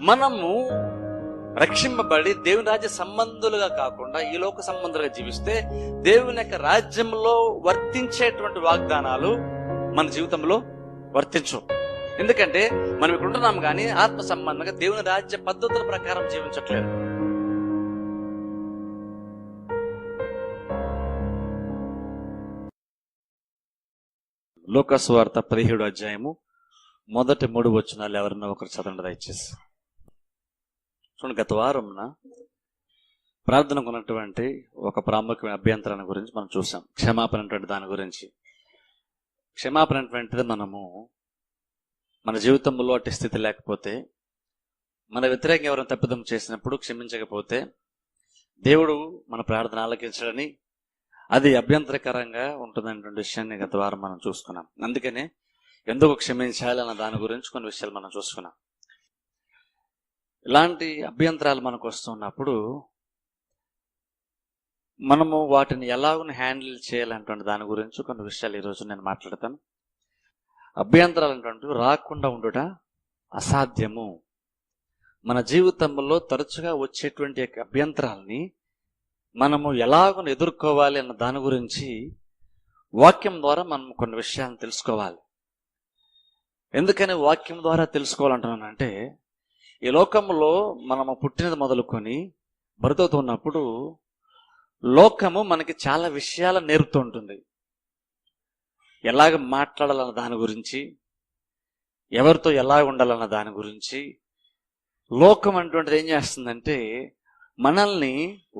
మనము రక్షింపబడి దేవుని రాజ్య సంబంధులుగా కాకుండా ఈ లోక సంబంధులుగా జీవిస్తే దేవుని యొక్క రాజ్యంలో వర్తించేటువంటి వాగ్దానాలు మన జీవితంలో వర్తించవు. ఎందుకంటే మనం ఇక్కడ ఉంటున్నాం కానీ ఆత్మ సంబంధంగా దేవుని రాజ్య పద్ధతుల ప్రకారం జీవించట్లేదు. లోకస్వార్త పదిహేడు అధ్యాయము మొదటి మూడు వచనాలు ఎవరన్నా ఒకరు చదవండి దయచేసి. చూడండి గత వారంన ప్రార్థనకు ఉన్నటువంటి ఒక ప్రాముఖ్యమైన అభ్యంతరాన్ని గురించి మనం చూసాం క్షమాపణ అనేటువంటి దాని గురించి. క్షమాపణ అనేటువంటిది మనము మన జీవితంలో అట్టి స్థితి లేకపోతే మన వ్యతిరేకంగా ఎవరైనా తప్పిదం చేసినప్పుడు క్షమించకపోతే దేవుడు మన ప్రార్థన ఆలకించడని అది అభ్యంతరకరంగా ఉంటుందనేటువంటి విషయాన్ని గత వారం మనం చూసుకున్నాం. అందుకనే ఎందుకు క్షమించాలి అన్న దాని గురించి కొన్ని విషయాలు మనం చూసుకున్నాం. ఇలాంటి అభ్యంతరాలు మనకు వస్తున్నప్పుడు మనము వాటిని ఎలాగ హ్యాండిల్ చేయాలంటే దాని గురించి కొన్ని విషయాలు ఈరోజు నేను మాట్లాడతాను. అభ్యంతరాలు అంటే రాకుండా ఉండుట అసాధ్యము. మన జీవితంలో తరచుగా వచ్చేటువంటి అభ్యంతరాలని అభ్యంతరాల్ని మనము ఎలాగో ఎదుర్కోవాలి అన్న దాని గురించి వాక్యం ద్వారా మనం కొన్ని విషయాలను తెలుసుకోవాలి. ఎందుకని వాక్యం ద్వారా తెలుసుకోవాలంటున్నానంటే ఈ లోకంలో మనము పుట్టినది మొదలుకొని బ్రతుకుతున్నప్పుడు లోకము మనకి చాలా విషయాలు నేర్పుతూ ఉంటుంది. ఎలాగ మాట్లాడాలన్న దాని గురించి ఎవరితో ఎలా ఉండాలన్న దాని గురించి లోకం అటువంటిది ఏం చేస్తుందంటే మనల్ని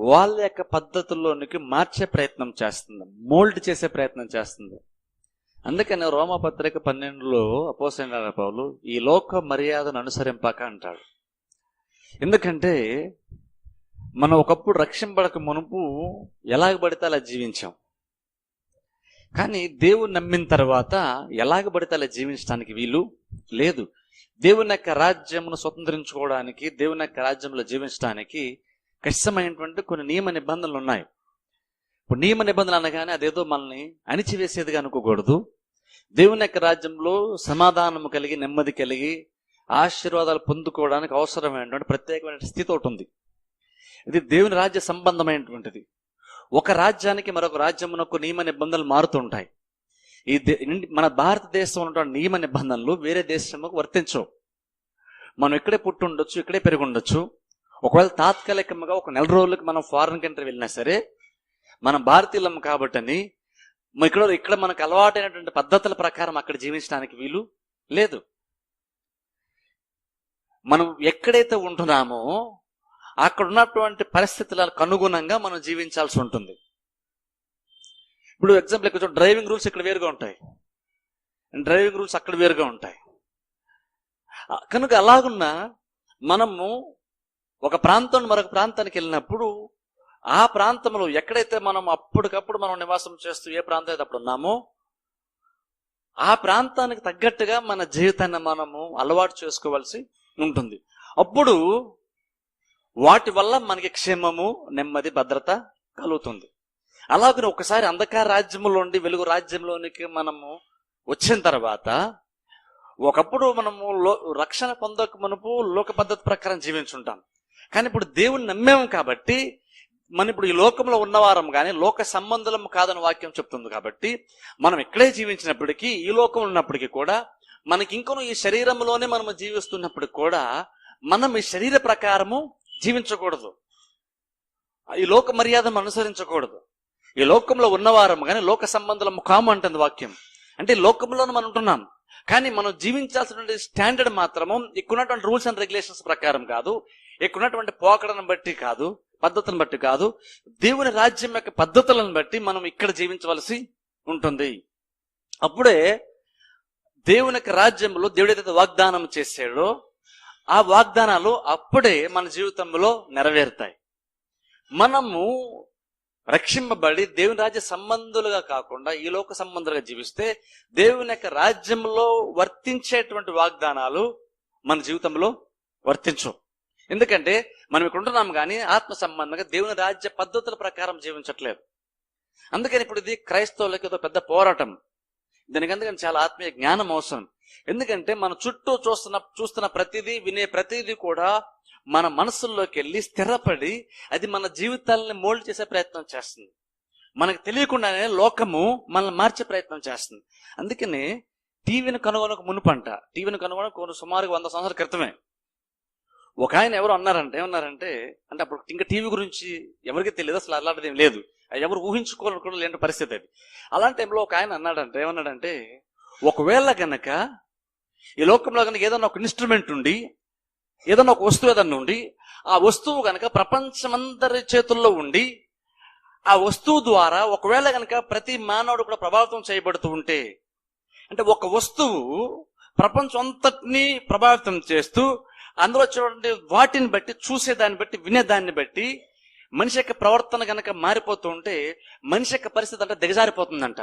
వాళ్ళ యొక్క పద్ధతుల్లోనికి మార్చే ప్రయత్నం చేస్తుంది మోల్డ్ చేసే ప్రయత్నం చేస్తుంది. అందుకని రోమపత్రిక పన్నెండులో అపోసైన పౌలు ఈ లోక మర్యాదను అనుసరింపాక అంటాడు. ఎందుకంటే మనం ఒకప్పుడు రక్షింపడక మునుపు ఎలాగ పడితే అలా జీవించాం. కానీ దేవుని నమ్మిన తర్వాత ఎలాగ పడితే అలా జీవించడానికి వీలు లేదు. దేవుని యొక్క రాజ్యమును స్వతంత్రించుకోవడానికి దేవుని యొక్క రాజ్యంలో జీవించడానికి కష్టమైనటువంటి కొన్ని నియమ నిబంధనలు ఉన్నాయి. ఇప్పుడు నియమ నిబంధనలు అనగానే అదేదో మనల్ని అణిచివేసేదిగా అనుకోకూడదు. దేవుని యొక్క రాజ్యంలో సమాధానము కలిగి నెమ్మది కలిగి ఆశీర్వాదాలు పొందుకోవడానికి అవసరమైనటువంటి ప్రత్యేకమైన స్థితి ఒకటి ఉంది. ఇది దేవుని రాజ్య సంబంధమైనటువంటిది. ఒక రాజ్యానికి మరొక రాజ్యమునకు నియమ నిబంధనలు మారుతుంటాయి ఈ దే- మన భారతదేశంలో ఉన్నటువంటి నియమ నిబంధనలు వేరే దేశముకు వర్తించవు. మనం ఇక్కడే పుట్టి ఉండొచ్చు ఇక్కడే పెరిగి ఉండొచ్చు. ఒకవేళ తాత్కాలికంగా ఒక నెల రోజులకి మనం ఫారెన్ కంట్రీ వెళ్ళినా సరే మనం భారతీయులం కాబట్టని ఇక్కడ ఇక్కడ మనకు అలవాటైనటువంటి పద్ధతుల ప్రకారం అక్కడ జీవించడానికి వీలు లేదు. మనం ఎక్కడైతే ఉంటున్నామో అక్కడ ఉన్నటువంటి పరిస్థితులకు అనుగుణంగా మనం జీవించాల్సి ఉంటుంది. ఇప్పుడు ఎగ్జాంపుల్ ఇక్కడ డ్రైవింగ్ రూల్స్ ఇక్కడ వేరుగా ఉంటాయి. డ్రైవింగ్ రూల్స్ అక్కడ వేరుగా ఉంటాయి. కనుక అలాగున్నా మనము ఒక ప్రాంతం మరొక ప్రాంతానికి వెళ్ళినప్పుడు ఆ ప్రాంతంలో ఎక్కడైతే మనం అప్పటికప్పుడు మనం నివాసం చేస్తూ ఏ ప్రాంతం అయితే అప్పుడు ఉన్నామో ఆ ప్రాంతానికి తగ్గట్టుగా మన జీవితాన్ని మనము అలవాటు చేసుకోవాల్సి ఉంటుంది. అప్పుడు వాటి వల్ల మనకి క్షేమము నెమ్మది భద్రత కలుగుతుంది. అలాగే ఒకసారి అంధకార రాజ్యంలో ఉండి వెలుగు రాజ్యంలోనికి మనము వచ్చిన తర్వాత ఒకప్పుడు మనము లో రక్షణ పొందక మనపు లోక పద్ధతి ప్రకారం జీవించుంటాం. కానీ ఇప్పుడు దేవుని నమ్మాము కాబట్టి మనం ఇప్పుడు ఈ లోకంలో ఉన్నవారం కానీ లోక సంబంధం కాదని వాక్యం చెప్తుంది కాబట్టి మనం ఇక్కడే జీవించినప్పటికీ ఈ లోకం ఉన్నప్పటికీ కూడా మనకి ఇంకొన ఈ శరీరంలోనే మనం జీవిస్తున్నప్పటికి కూడా మనం ఈ శరీర ప్రకారము జీవించకూడదు. ఈ లోక మర్యాదను అనుసరించకూడదు. ఈ లోకంలో ఉన్నవారం కానీ లోక సంబంధం కాము అంటుంది వాక్యం. అంటే ఈ లోకంలోనే మనం ఉంటున్నాం. కానీ మనం జీవించాల్సినటువంటి స్టాండర్డ్ మాత్రము ఇక్కడున్నటువంటి రూల్స్ అండ్ రెగ్యులేషన్స్ ప్రకారం కాదు ఇక్కడున్నటువంటి పోకడను బట్టి కాదు పద్ధతులను బట్టి కాదు దేవుని రాజ్యం యొక్క పద్ధతులను బట్టి మనం ఇక్కడ జీవించవలసి ఉంటుంది. అప్పుడే దేవుని యొక్క రాజ్యంలో దేవుడు ఏదైతే వాగ్దానం చేశాడో ఆ వాగ్దానాలు అప్పుడే మన జీవితంలో నెరవేరుతాయి. మనము రక్షింపబడి దేవుని రాజ్య సంబంధులుగా కాకుండా ఈ లోక సంబంధులుగా జీవిస్తే దేవుని యొక్క రాజ్యంలో వర్తించేటువంటి వాగ్దానాలు మన జీవితంలో వర్తించవు. ఎందుకంటే మనం ఇక్కడ ఉంటున్నాం కానీ ఆత్మ సంబంధంగా దేవుని రాజ్య పద్ధతుల ప్రకారం జీవించట్లేదు. అందుకని ఇప్పుడు ఇది క్రైస్తవులకి ఏదో పెద్ద పోరాటం. దీనికి అందుకని చాలా ఆత్మీయ జ్ఞానం అవసరం. ఎందుకంటే మన చుట్టూ చూస్తున్న చూస్తున్న ప్రతిదీ వినే ప్రతిదీ కూడా మన మనసుల్లోకి వెళ్ళి స్థిరపడి అది మన జీవితాలని మోల్డ్ చేసే ప్రయత్నం చేస్తుంది. మనకు తెలియకుండానే లోకము మనల్ని మార్చే ప్రయత్నం చేస్తుంది. అందుకనే టీవీని కనుగొనక మునుపంట టీవీని కనుగొనక కొన్ని సుమారుగా వంద సంవత్సరాల క్రితమే ఒక ఆయన ఎవరు అన్నారంటే ఏమన్నారంటే అంటే అప్పుడు ఇంకా టీవీ గురించి ఎవరికి తెలియదు అసలు అలాంటిది ఏం లేదు. అది ఎవరు ఊహించుకోవాలని కూడా లేని పరిస్థితి అది. అలాంటి టైంలో ఒక ఆయన అన్నాడంటే ఏమన్నాడంటే ఒకవేళ గనక ఈ లోకంలో కనుక ఏదైనా ఒక ఇన్స్ట్రుమెంట్ ఉండి ఏదైనా ఒక వస్తువు ఏదన్నా ఉండి ఆ వస్తువు కనుక ప్రపంచమందరి చేతుల్లో ఉండి ఆ వస్తువు ద్వారా ఒకవేళ కనుక ప్రతి మానవుడు కూడా ప్రభావితం చేయబడుతూ ఉంటే అంటే ఒక వస్తువు ప్రపంచం అంతటినీ ప్రభావితం చేస్తూ అందులో చూడండి వాటిని బట్టి చూసేదాన్ని బట్టి వినేదాన్ని బట్టి మనిషి యొక్క ప్రవర్తన గనక మారిపోతూ ఉంటే మనిషి యొక్క పరిస్థితి అంటే దిగజారిపోతుందంట.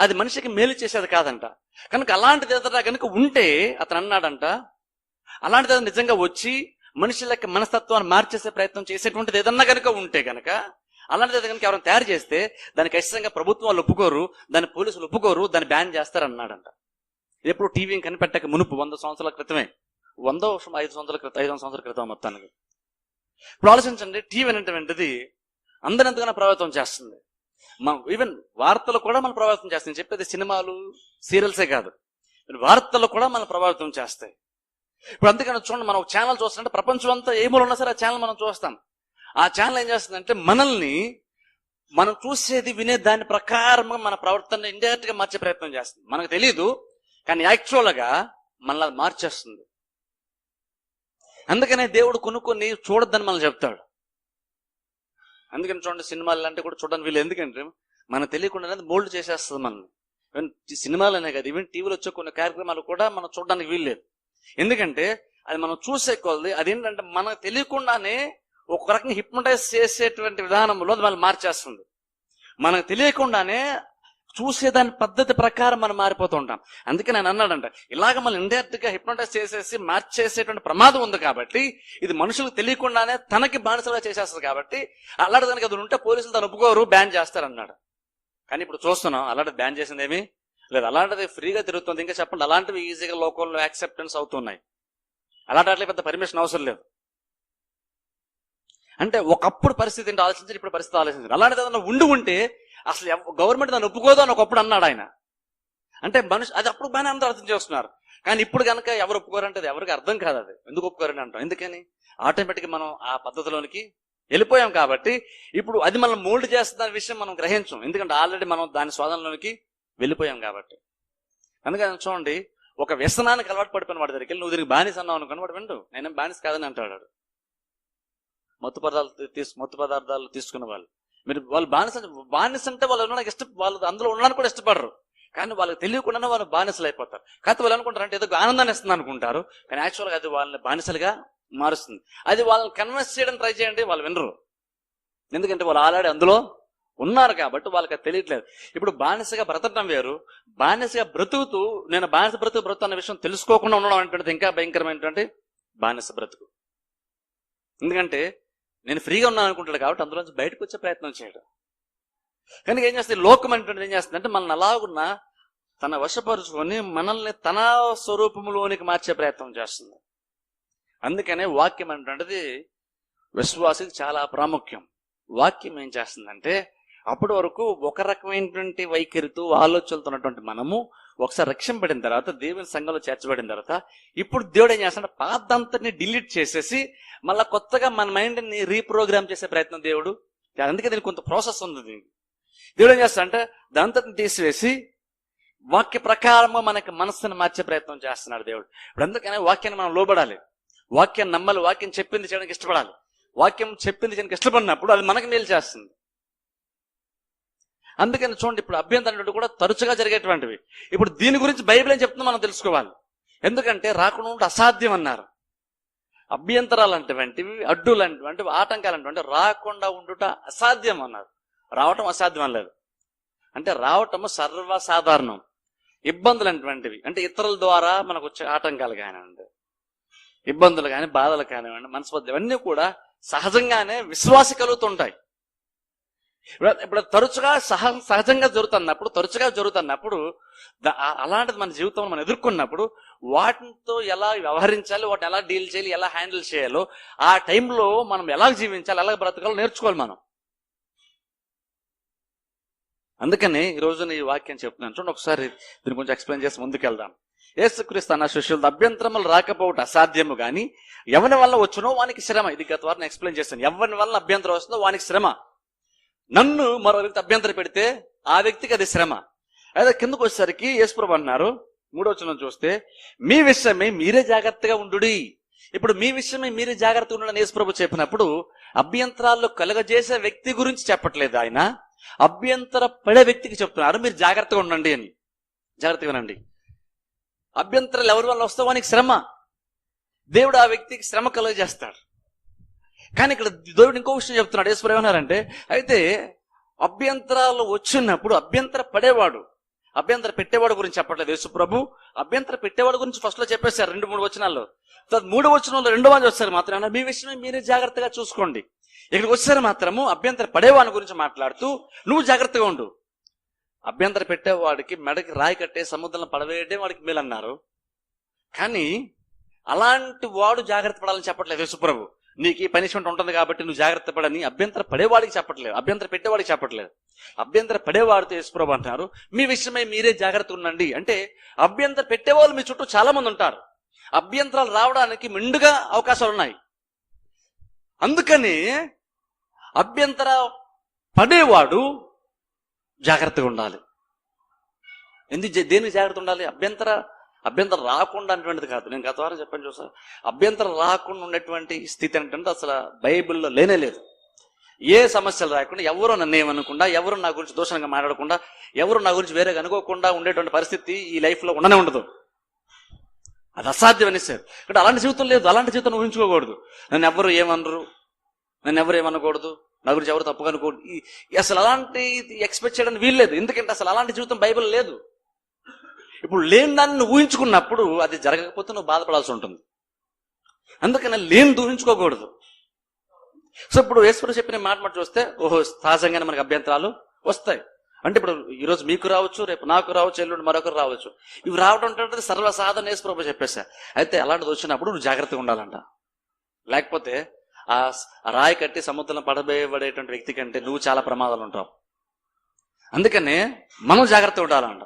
అది మనిషికి మేలు చేసేది కాదంట. కనుక అలాంటిది ఏదైనా కనుక ఉంటే అతను అన్నాడంట అలాంటిది ఏదైనా నిజంగా వచ్చి మనుషుల యొక్క మనస్తత్వాన్ని మార్చేసే ప్రయత్నం చేసేటువంటిది ఏదన్నా కనుక ఉంటే కనుక అలాంటిది కనుక ఎవరైనా తయారు చేస్తే దానికి ఖచ్చితంగా ప్రభుత్వాలు ఒప్పుకోరు దాని పోలీసులు ఒప్పుకోరు దాన్ని బ్యాన్ చేస్తారన్నాడంట. ఎప్పుడు టీవీని కనిపెట్టక మునుపు వంద సంవత్సరాల క్రితమే. వంద వర్షం ఐదు సంవత్సరాల క్రితం ఐదు సంవత్సరాల క్రితం మొత్తానికి. ఇప్పుడు ఆలోచించండి టీవీ అనేటువంటిది అందరిని ఎంతగానో ప్రభావితం చేస్తుంది. మనం ఈవెన్ వార్తలు కూడా మనం ప్రభావితం చేస్తాయి. చెప్పేది సినిమాలు సీరియల్సే కాదు. వార్తలు కూడా మనం ప్రభావితం చేస్తాయి. ఇప్పుడు అందుకని చూడండి మనం ఒక ఛానల్ చూస్తుంటే ప్రపంచం అంతా ఏ ఉన్నా సరే ఆ ఛానల్ మనం చూస్తాం. ఆ ఛానల్ ఏం చేస్తుందంటే మనల్ని మనం చూసేది వినే దాని ప్రకారంగా మన ప్రవర్తన ఇండైరెక్ట్గా మార్చే ప్రయత్నం చేస్తుంది. మనకు తెలియదు కానీ యాక్చువల్గా మనల్ని అది మార్చేస్తుంది. అందుకనే దేవుడు కొనుక్కొని చూడొద్దని మనం చెప్తాడు. అందుకని చూడండి సినిమాలు అంటే కూడా చూడడానికి వీళ్ళు ఎందుకంటే మనం తెలియకుండానే మోల్డ్ చేసేస్తుంది మనల్ని. ఈవెన్ సినిమాలనే కాదు ఈవెన్ టీవీలో వచ్చే కొన్ని కార్యక్రమాలు కూడా మనం చూడడానికి వీల్లేదు ఎందుకంటే అది మనం చూసే కొలది అదేంటంటే మనకు తెలియకుండానే ఒక రకంగా హిప్నటైజ్ చేసేటువంటి విధానంలో అది మనం మార్చేస్తుంది. మనకు తెలియకుండానే చూసేదాని పద్ధతి ప్రకారం మనం మారిపోతూ ఉంటాం. అందుకే నేను అన్నాడంట ఇలాగ మనం ఇండైరెక్ట్గా హిప్నోటైజ్ చేసేసి మార్చేసేటువంటి ప్రమాదం ఉంది కాబట్టి ఇది మనుషులకు తెలియకుండానే తనకి బానిసలుగా చేసేస్తుంది కాబట్టి అలాంటి దానికి అది ఉంటే పోలీసులు తను ఒప్పుకోరు బ్యాన్ చేస్తారన్నాడు. కానీ ఇప్పుడు చూస్తున్నాం అలాంటి బ్యాన్ చేసింది ఏమి లేదు అలాంటిది ఫ్రీగా తిరుగుతుంది. ఇంకా చెప్పండి అలాంటివి ఈజీగా లోకల్లో యాక్సెప్టెన్స్ అవుతున్నాయి. అలాంటి వాటికి పెద్ద పర్మిషన్ అవసరం లేదు. అంటే ఒకప్పుడు పరిస్థితి ఏంటో? ఆలోచించారు ఇప్పుడు పరిస్థితి ఆలోచించారు అలాంటిది ఏదైనా ఉండి ఉంటే అసలు గవర్నమెంట్ దాన్ని ఒప్పుకోదు అని ఒకప్పుడు అన్నాడు ఆయన. అంటే మనిషి అది అప్పుడు బాగానే అందరూ అర్థం చేస్తున్నారు కానీ ఇప్పుడు కనుక ఎవరు ఒప్పుకోరంటే అది ఎవరికి అర్థం కాదు అది. ఎందుకు ఒప్పుకోరని అంటాం? ఎందుకని? ఆటోమేటిక్ మనం ఆ పద్ధతిలోనికి వెళ్ళిపోయాం కాబట్టి ఇప్పుడు అది మనం మోల్డ్ చేస్తున్న విషయం మనం గ్రహించం. ఎందుకంటే ఆల్రెడీ మనం దాని స్వాధీనంలోనికి వెళ్ళిపోయాం కాబట్టి. అందుకని చూడండి ఒక వ్యసనానికి అలవాటు పడిపోయిన వాడి దగ్గరికి వెళ్ళి నువ్వు దీనికి బానిస అన్నావు అనుకుని వాడు విండు నేనేం బానిస కాదని అంటాడు మత్తు పదార్థాలు తీసు మత్తు పదార్థాలు తీసుకున్న వాళ్ళు. మీరు వాళ్ళు బానిస బానిస అంటే వాళ్ళు ఉండడానికి ఇష్ట వాళ్ళు అందులో ఉండడానికి కూడా ఇష్టపడరు. కానీ వాళ్ళకి తెలియకుండానే వాళ్ళు బానిసలు అయిపోతారు కాకపోతే వాళ్ళు అనుకుంటారు అంటే ఏదో ఆనందాన్ని ఇస్తుంది అనుకుంటారు. కానీ యాక్చువల్గా అది వాళ్ళని బానిసలుగా మారుస్తుంది. అది వాళ్ళని కన్విన్స్ చేయడం ట్రై చేయండి వాళ్ళు వినరు. ఎందుకంటే వాళ్ళు ఆల్రెడీ అందులో ఉన్నారు కాబట్టి వాళ్ళకి అది తెలియట్లేదు. ఇప్పుడు బానిసగా బ్రతకడం వేరు. బానిసగా బ్రతుకుతూ నేను బానిస బ్రతుకు బ్రతుకు అన్న విషయం తెలుసుకోకుండా ఉండడం అనేటువంటిది ఇంకా భయంకరమైనటువంటి బానిస బ్రతుకు. ఎందుకంటే నేను ఫ్రీగా ఉన్నాను అనుకుంటాడు కాబట్టి అందులోంచి బయటకు వచ్చే ప్రయత్నం చేయడు. కనుక ఏం చేస్తుంది? లోకం అనేటువంటిది ఏం చేస్తుంది? అంటే మనల్ని అలాగున్నా తన వశపరుచుకొని మనల్ని తన స్వరూపంలోనికి మార్చే ప్రయత్నం చేస్తుంది. అందుకనే వాక్యం అనేటువంటిది విశ్వాసికి చాలా ప్రాముఖ్యం. వాక్యం ఏం చేస్తుందంటే అప్పటి వరకు ఒక రకమైనటువంటి వైఖరితో ఆలోచనలతో ఉన్నటువంటి మనము ఒకసారి రక్షింపబడిన తర్వాత దేవుని సంఘంలో చేర్చబడిన తర్వాత ఇప్పుడు దేవుడు ఏం చేస్తాడు? పాతంతని డిలీట్ చేసేసి మళ్ళీ కొత్తగా మన మైండ్ని రీప్రోగ్రామ్ చేసే ప్రయత్నం దేవుడు అందుకే దీనికి కొంత ప్రాసెస్ ఉంది దీనికి. దేవుడు ఏం చేస్తాడంటే దాంతని తీసివేసి వాక్య ప్రకారము మనకి మనస్సును మార్చే ప్రయత్నం చేస్తున్నాడు దేవుడు. ఇప్పుడు అందుకనే వాక్యాన్ని మనం లోబడాలి. వాక్యాన్ని నమ్మాలి. వాక్యం చెప్పింది చేయడానికి ఇష్టపడాలి. వాక్యం చెప్పింది చేయడానికి ఇష్టపడినప్పుడు అది మనకు మేలు చేస్తుంది. అందుకని చూడండి ఇప్పుడు అభ్యంతరం కూడా తరచుగా జరిగేటువంటివి. ఇప్పుడు దీని గురించి బైబిల్ ఏం చెప్తుందో మనం తెలుసుకోవాలి. ఎందుకంటే రాకుండా ఉంటే అసాధ్యం అన్నారు. అభ్యంతరాలు అంటేవంటివి అడ్డులు అంటే ఆటంకాలు అంటే రాకుండా ఉండుట అసాధ్యం అన్నారు. రావటం అసాధ్యం అనలేదు అంటే రావటం సర్వసాధారణం. ఇబ్బందులు అటువంటివి. అంటే ఇతరుల ద్వారా మనకు వచ్చే ఆటంకాలు కానివ్వండి ఇబ్బందులు కానీ బాధలు కానివ్వండి మనస్పర్ధ ఇవన్నీ కూడా సహజంగానే విశ్వాస కలుగుతుంటాయి. ఇప్పుడు ఇప్పుడు తరచుగా సహ సహజంగా జరుగుతున్నప్పుడు తరచుగా జరుగుతున్నప్పుడు అలాంటిది మన జీవితంలో మనం ఎదుర్కొన్నప్పుడు వాటితో ఎలా వ్యవహరించాలి వాటిని ఎలా డీల్ చేయాలి ఎలా హ్యాండిల్ చేయాలో ఆ టైంలో మనం ఎలా జీవించాలి ఎలా బ్రతకాలో నేర్చుకోవాలి మనం. అందుకని ఈ రోజున ఈ వాక్యం చెప్తున్నాను. చూడండి ఒకసారి దీన్ని కొంచెం ఎక్స్ప్లెయిన్ చేసి ముందుకెళ్దాం. యేసుక్రీస్తు అన్న శిష్యులు అభ్యంతరములు రాకపోవటం అసాధ్యము కానీ ఎవరి వల్ల వచ్చినో వానికి శ్రమ. ఇది గత వారం ఎక్స్ప్లెయిన్ చేస్తాను ఎవరి వల్ల అభ్యంతరం వస్తుందో వానికి శ్రమ. నన్ను మరో వ్యక్తి అభ్యంతర పెడితే ఆ వ్యక్తికి అది శ్రమ. అయితే కిందకు వచ్చేసరికి యేసుప్రభు అన్నారు మూడో వచనం చూస్తే మీ విషయమే మీరే జాగ్రత్తగా ఉండుడి. ఇప్పుడు మీ విషయమే మీరే జాగ్రత్తగా ఉండని యేసుప్రభు చెప్పినప్పుడు అభ్యంతరాల్లో కలగజేసే వ్యక్తి గురించి చెప్పట్లేదు ఆయన. అభ్యంతర పడే వ్యక్తికి చెప్తున్నారు మీరు జాగ్రత్తగా ఉండండి అని. జాగ్రత్తగా ఉండండి అభ్యంతరాలు ఎవరి వల్ల వస్తావు? వానికి శ్రమ. దేవుడు ఆ వ్యక్తికి శ్రమ కలుగజేస్తాడు. కానీ ఇక్కడ దేవుడు ఇంకో విషయం చెప్తున్నాడు. ఈశ్వరు ఏమన్నారంటే అయితే అభ్యంతరాలు వచ్చినప్పుడు అభ్యంతర పడేవాడు అభ్యంతర పెట్టేవాడు గురించి చెప్పట్లేదు యేసు ప్రభు. అభ్యంతర పెట్టేవాడు గురించి ఫస్ట్లో చెప్పేశారు రెండు మూడు వచనాల్లో. తర్వాత మూడు వచనంలో రెండు మంది వచ్చారు మాత్రం మీ విషయమే మీరే జాగ్రత్తగా చూసుకోండి. ఇక్కడికి వచ్చారు మాత్రము అభ్యంతర పడేవాడి గురించి మాట్లాడుతూ నువ్వు జాగ్రత్తగా ఉండు. అభ్యంతర పెట్టేవాడికి మెడకి రాయి కట్టే సముద్రంలో పడవేయడే వాడికి మేలన్నారు. కానీ అలాంటి వాడు జాగ్రత్త పడాలని చెప్పట్లేదు యేసుప్రభు నీకు ఈ పనిష్మెంట్ ఉంటుంది కాబట్టి నువ్వు జాగ్రత్త పడని అభ్యంతర పడేవాడికి చెప్పట్లేదు. అభ్యంతర పెట్టేవాడికి చెప్పట్లేదు. అభ్యంతర పడేవాడితో యేసుప్రభు అంటున్నారు మీ విషయమై మీరే జాగ్రత్త ఉండండి. అంటే అభ్యంతర పెట్టేవాళ్ళు మీ చుట్టూ చాలా మంది ఉంటారు. అభ్యంతరాలు రావడానికి మెండుగా అవకాశాలు ఉన్నాయి. అందుకని అభ్యంతర పడేవాడు జాగ్రత్తగా ఉండాలి. ఎందుకు దేనికి జాగ్రత్త ఉండాలి? అభ్యంతర అభ్యంతరం రాకుండా అటువంటిది కాదు. నేను గత వారం చెప్పాను చూసా. అభ్యంతరం రాకుండా ఉన్నటువంటి స్థితి ఏంటంటే అసలు బైబిల్లో లేనే లేదు. ఏ సమస్యలు రాకుండా ఎవరు నన్ను ఏమనకుండా ఎవరు నా గురించి దూషణంగా మాట్లాడకుండా ఎవరు నా గురించి వేరేగా అనుకోకుండా ఉండేటువంటి పరిస్థితి ఈ లైఫ్లో ఉండనే ఉండదు. అది అసాధ్యం అనేసారు ఇక్కడ అలాంటి జీవితం లేదు. అలాంటి జీవితం ఊహించుకోకూడదు. నన్ను ఎవరు ఏమనరు? నన్ను ఎవరు ఏమనకూడదు? నా గురించి ఎవరు తప్పుగా అనుకోడు అసలు అలాంటి ఎక్స్పెక్ట్ చేయడానికి వీల్లేదు ఎందుకంటే అసలు అలాంటి జీవితం బైబిల్ లేదు. ఇప్పుడు లేని దాన్ని ఊహించుకున్నప్పుడు అది జరగకపోతే నువ్వు బాధపడాల్సి ఉంటుంది. అందుకని లేని దూహించుకోకూడదు సో ఇప్పుడు ఈశ్వరు చెప్పిన మాట మాట చూస్తే ఓహో సహజంగానే మనకి అభ్యంతరాలు వస్తాయి. అంటే ఇప్పుడు ఈరోజు మీకు రావచ్చు రేపు నాకు రావచ్చు ఎల్లుండి మరొకరు రావచ్చు. ఇవి రావడం అంటే సర్వసాధారణ యేసుప్రభు చెప్పేసా అయితే అలాంటిది వచ్చినప్పుడు నువ్వు జాగ్రత్తగా ఉండాలంట. లేకపోతే ఆ ఆ రాయి కట్టి సముద్రం పడబేయబడేటువంటి వ్యక్తి కంటే నువ్వు చాలా ప్రమాదాలు ఉంటావు. అందుకనే మనం జాగ్రత్తగా ఉండాలంట.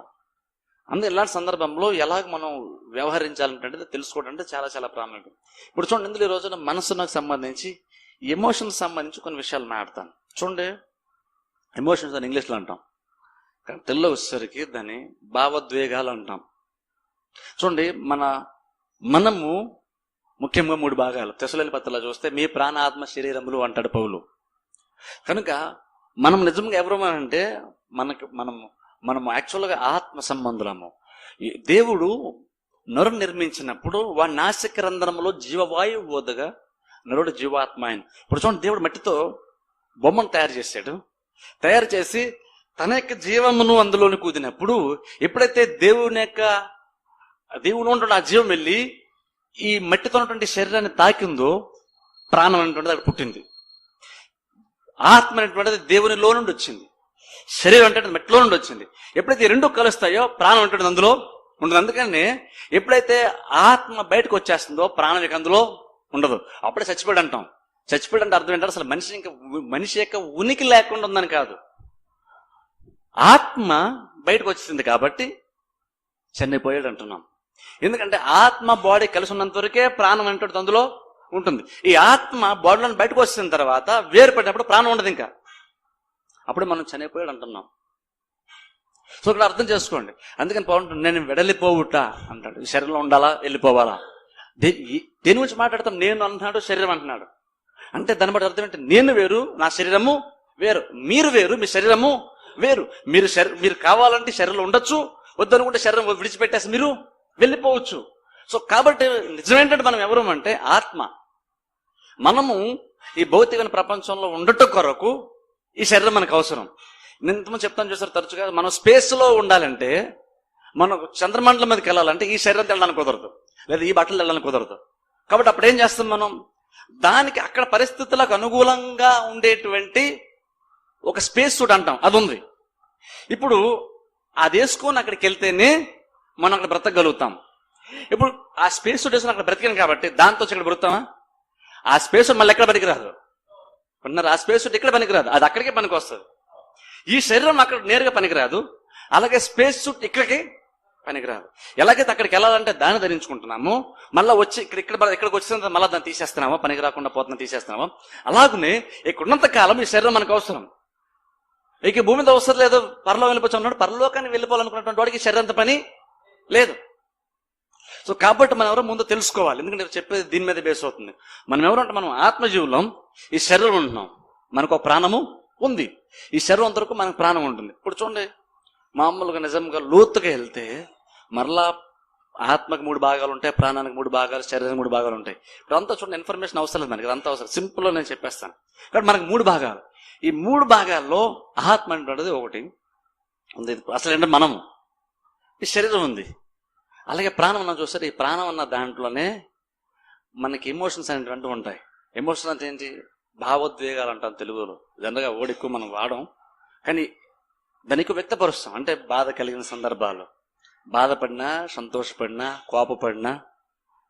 అందుకే ఇలాంటి సందర్భంలో ఎలాగ మనం వ్యవహరించాలంటే తెలుసుకోవడం అంటే చాలా చాలా ప్రాముఖ్యం. ఇప్పుడు చూడండి ఇందులో ఈ రోజున మనసునకు సంబంధించి ఎమోషన్స్ సంబంధించి కొన్ని విషయాలు మాట్లాడతాను చూడండి ఎమోషన్స్ అని ఇంగ్లీష్లో అంటాం. కానీ తెలుగులో వచ్చేసరికి దాన్ని భావోద్వేగాలు అంటాం. చూడండి మన మనము ముఖ్యంగా మూడు భాగాలు. తెసలేని పత్రలో చూస్తే మీ ప్రాణ ఆత్మ శరీరములు అంటాడు పౌలు. కనుక మనం నిజంగా ఎవరు అంటే మనకు మనము మనము యాక్చువల్గా ఆత్మ సంబంధులము. ఈ దేవుడు నరు నిర్మించినప్పుడు వాడి నాసిక రంధ్రములో జీవవాయువు బోధగా నరుడు జీవాత్మ ఆయన. ఇప్పుడు చూడండి దేవుడు మట్టితో బొమ్మను తయారు చేశాడు. తయారు చేసి తన యొక్క జీవమును అందులోని కూదినప్పుడు ఎప్పుడైతే దేవుని యొక్క దేవుని ఉంటున్న ఆ జీవం వెళ్ళి ఈ మట్టితో ఉన్నటువంటి శరీరాన్ని తాకిందో ప్రాణం అనేటువంటిది అక్కడ పుట్టింది. ఆత్మ అనేటువంటిది దేవునిలో నుండి వచ్చింది. శరీరం అంటే మెట్లో నుండి వచ్చింది. ఎప్పుడైతే రెండు కలుస్తాయో ప్రాణం ఉంటుంది అందులో? ఉండదు. అందుకని ఎప్పుడైతే ఆత్మ బయటకు వచ్చేస్తుందో ప్రాణం ఇక అందులో ఉండదు. అప్పుడే చచ్చిపోయాడు అంటాం. చచ్చిపోయాడు అంటే అర్థం ఏంటంటే అసలు మనిషి ఇంకా మనిషి యొక్క ఉనికి లేకుండా ఉందని కాదు. ఆత్మ బయటకు వచ్చింది కాబట్టి చనిపోయాడు అంటున్నాం. ఎందుకంటే ఆత్మ బాడీ కలిసి ఉన్నంత వరకే ప్రాణం అంటుంది అందులో ఉంటుంది. ఈ ఆత్మ బాడీలో బయటకు వచ్చిన తర్వాత వేరుపడినప్పుడు ప్రాణం ఉండదు ఇంకా. అప్పుడు మనం చనిపోయాడు అంటున్నాం. సో ఇక్కడ అర్థం చేసుకోండి. అందుకని పవన్ నేను వెడలిపోవుట అంటాడు. ఈ శరీరంలో ఉండాలా? వెళ్ళిపోవాలా? దే- దేని గురించి మాట్లాడతాం? నేను అంటున్నాడు శరీరం అంటున్నాడు. అంటే దాన్ని బట్టి అర్థం ఏంటి? నేను వేరు నా శరీరము వేరు. మీరు వేరు మీ శరీరము వేరు. మీరు మీరు కావాలంటే శరీరంలో ఉండొచ్చు. వద్దనుకుంటే శరీరం విడిచిపెట్టేసి మీరు వెళ్ళిపోవచ్చు. సో కాబట్టి నిజమేంటంటే మనం ఎవరు అంటే ఆత్మ. మనము ఈ భౌతిక ప్రపంచంలో ఉండటం కొరకు ఈ శరీరం మనకు అవసరం. నేను ఇంతకుముందు చెప్తాను చూసారు తరచుగా మనం స్పేస్లో ఉండాలంటే మనం చంద్రమండలం మీదకి వెళ్ళాలంటే ఈ శరీరం వెళ్ళడానికి కుదరదు. లేదా ఈ బట్టలు వెళ్ళడానికి కుదరదు. కాబట్టి అప్పుడు ఏం చేస్తాం మనం? దానికి అక్కడ పరిస్థితులకు అనుకూలంగా ఉండేటువంటి ఒక స్పేస్ సూట్ అంటాం. అది ఉంది. ఇప్పుడు అది వేసుకొని అక్కడికి వెళ్తేనే మనం అక్కడ బ్రతకగలుగుతాం. ఇప్పుడు ఆ స్పేస్ సూట్ వేసుకొని అక్కడ బ్రతికాను కాబట్టి దాంతో ఇక్కడ బ్రతుకుతామా? ఆ స్పేస్ మళ్ళీ ఎక్కడ పనికిరాదు ఉన్నారు ఆ స్పేస్ సూట్ ఇక్కడ పనికిరాదు. అది అక్కడికే పనికి వస్తుంది ఈ శరీరం అక్కడ నేరుగా పనికిరాదు. అలాగే స్పేస్ సూట్ ఇక్కడికి పనికిరాదు. ఎలాగైతే అక్కడికి వెళ్ళాలంటే దాన్ని ధరించుకుంటున్నాము మళ్ళీ వచ్చి ఇక్కడ ఇక్కడ ఇక్కడికి వచ్చిన మళ్ళీ దాన్ని తీసేస్తున్నామో పనికి రాకుండా పోతున్నా తీసేస్తున్నాము అలాగనే ఇక్కడ ఉన్నంత కాలం ఈ శరీరం మనకు అవసరం. ఇక భూమి మీద అవసరం లేదు. పరలో వెళ్ళిపోతున్నాడు ఉన్నాడు. పరలోకాన్ని వెళ్ళిపోవాలనుకున్నటువంటి వాడికి శరీరంత పని లేదు. సో కాబట్టి మనం ఎవరో ముందు తెలుసుకోవాలి. ఎందుకంటే చెప్పేది దీని మీద బేస్ అవుతుంది. మనం ఎవరంటే మనం ఆత్మజీవులం. ఈ శరీరం ఉంటున్నాం. మనకు ఒక ప్రాణము ఉంది. ఈ శరీరం అంతవరకు మనకు ప్రాణం ఉంటుంది. ఇప్పుడు చూడండి. మామూలుగా నిజంగా లోతుగా వెళ్తే మరలా ఆత్మకు మూడు భాగాలు ఉంటాయి ప్రాణానికి మూడు భాగాలు శరీరానికి మూడు భాగాలు ఉంటాయి. ఇప్పుడు అంతా చూడండి ఇన్ఫర్మేషన్ అవసరం లేదు మనకి. అంతా అవసరం. సింపుల్ నేను చెప్పేస్తాను. కాబట్టి మనకు మూడు భాగాలు. ఈ మూడు భాగాల్లో ఆత్మ అనేటువంటిది ఒకటి ఉంది. అసలు ఏంటంటే మనము. ఈ శరీరం ఉంది. అలాగే ప్రాణం అన్న చూస్తారు ఈ ప్రాణం అన్న దాంట్లోనే మనకి ఎమోషన్స్ అనేటువంటి ఉంటాయి. ఎమోషన్ అంటే ఏంటి? భావోద్వేగాలు అంటాం తెలుగులో. జనరల్గా ఓడి ఎక్కువ మనం వాడం. కానీ దానికి వ్యక్తపరుస్తాం. అంటే బాధ కలిగిన సందర్భాలు బాధపడినా సంతోషపడినా కోపపడినా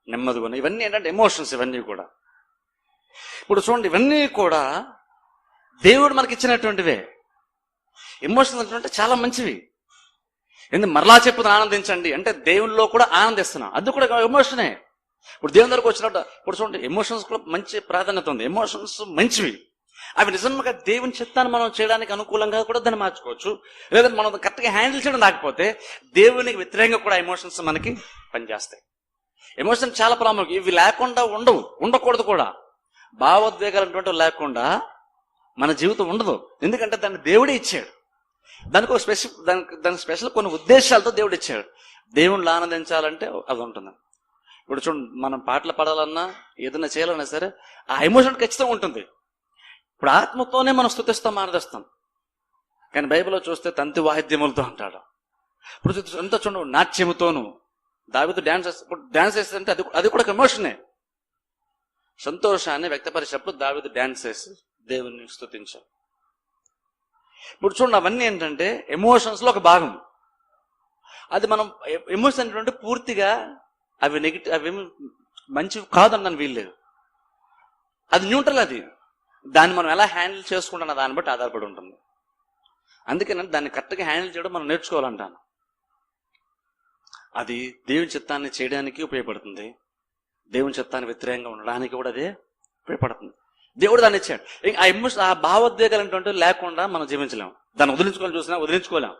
నెమ్మదిగా ఇవన్నీ ఏంటంటే ఎమోషన్స్ ఇవన్నీ కూడా. ఇప్పుడు చూడండి ఇవన్నీ కూడా దేవుడు మనకి ఇచ్చినటువంటివే ఎమోషన్స్ అంటే చాలా మంచివి. ఎందుకు మరలా చెప్పుదు ఆనందించండి. అంటే దేవుల్లో కూడా ఆనందిస్తున్నాం. అది కూడా ఎమోషనే. ఇప్పుడు దేవుని దగ్గరకు వచ్చినట్టు ఇప్పుడు చూడండి ఎమోషన్స్ కూడా మంచి ప్రాధాన్యత ఉంది. ఎమోషన్స్ మంచివి. అవి నిజంగా దేవుని చిత్తాన్ని మనం చేయడానికి అనుకూలంగా కూడా దాన్ని మార్చుకోవచ్చు. లేదంటే మనం కరెక్ట్గా హ్యాండిల్ చేయడం రాకపోతే దేవునికి వ్యతిరేకంగా కూడా ఎమోషన్స్ మనకి పనిచేస్తాయి. ఎమోషన్ చాలా ప్రాముఖ్యం. ఇవి లేకుండా ఉండవు. ఉండకూడదు కూడా. భావోద్వేగాలు అటువంటివి లేకుండా మన జీవితం ఉండదు. ఎందుకంటే దాన్ని దేవుడే ఇచ్చాడు. దానికి ఒక స్పెషల్ దానికి దానికి స్పెషల్ కొన్ని ఉద్దేశాలతో దేవుడు ఇచ్చాడు. దేవుణ్ణి ఆనందించాలంటే అది ఉంటుంది. ఇప్పుడు చూడండి మనం పాటలు పాడాలన్నా ఏదైనా చేయాలన్నా సరే ఆ ఎమోషన్ ఖచ్చితంగా ఉంటుంది. ఇప్పుడు ఆత్మతోనే మనం స్థుతిస్తాం ఆనందిస్తాం కానీ బైబిల్లో చూస్తే తంతి వాయిద్యములతో అంటాడు. ఇప్పుడు ఎంత చూడు చూడండి నాట్యముతోను దావితో డ్యాన్స్ ఇప్పుడు డ్యాన్స్ చేస్తే అది అది కూడా ఒక ఎమోషనే. సంతోషాన్ని వ్యక్తపరిచేటప్పుడు దావిదు డ్యాన్స్ చేసి దేవుణ్ణి స్థుతించాం ఇప్పుడు చూడండి అవన్నీ ఏంటంటే ఎమోషన్స్లో ఒక భాగం. అది మనం ఎమోషన్ ఏంటంటే పూర్తిగా అవి నెగిటివ్ అవి మంచివి కాదన్నాను వీల్లేదు. అది న్యూట్రల్ అది. దాన్ని మనం ఎలా హ్యాండిల్ చేసుకుంటున్న దాన్ని బట్టి ఆధారపడి ఉంటుంది. అందుకని దాన్ని కరెక్ట్గా హ్యాండిల్ చేయడం మనం నేర్చుకోవాలంటాను. అది దేవుని చిత్తాన్ని చేయడానికి ఉపయోగపడుతుంది. దేవుని చిత్తాన్ని వ్యతిరేకంగా ఉండడానికి కూడా అదే ఉపయోగపడుతుంది. దేవుడు దాన్ని ఇచ్చాడు. ఆ ఎమోషన్ ఆ భావోద్వేగాలు ఏంటంటే లేకుండా మనం జీవించలేము దాన్ని వదిలించుకోవాలని చూసినా వదిలించుకోలేం.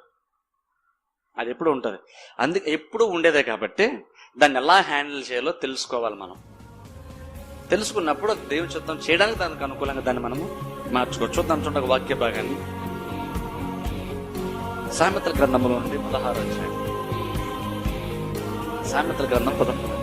అది ఎప్పుడు ఉంటుంది. అందుకే ఎప్పుడు ఉండేదే కాబట్టి దాన్ని ఎలా హ్యాండిల్ చేయాలో తెలుసుకోవాలి మనం. తెలుసుకున్నప్పుడు దేవుని చిత్తం చేయడానికి దానికి అనుకూలంగా దాన్ని మనము మార్చుకోవచ్చు. చూద్దాం చూడండి ఒక వాక్య భాగాన్ని. సామెతల గ్రంథంలో నుండి పదహారు వచ్చాయి సామెతల గ్రంథం పదహారు